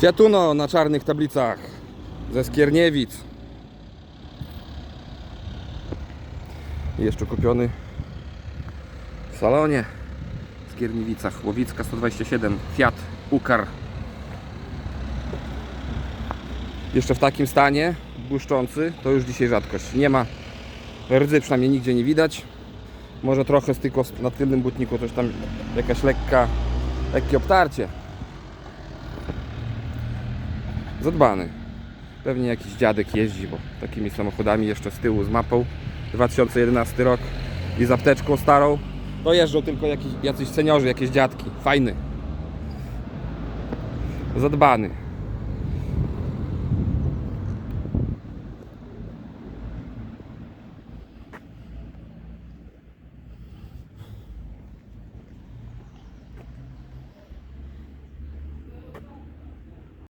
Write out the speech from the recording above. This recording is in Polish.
Fiatuno na czarnych tablicach ze Skierniewic. Jeszcze kupiony w salonie w Skierniewicach. Łowicka 127 Fiat Ukar. Jeszcze w takim stanie, błyszczący, to już dzisiaj rzadkość. Nie ma rdzy, przynajmniej nigdzie nie widać. Może trochę tylko na tylnym butniku coś tam jakaś lekka, lekkie obtarcie. Zadbany. Pewnie jakiś dziadek jeździ, bo takimi samochodami jeszcze z tyłu z mapą. 2011 rok i z apteczką starą. To jeżdżą tylko jakiś, jacyś seniorzy, jakieś dziadki. Fajny. Zadbany.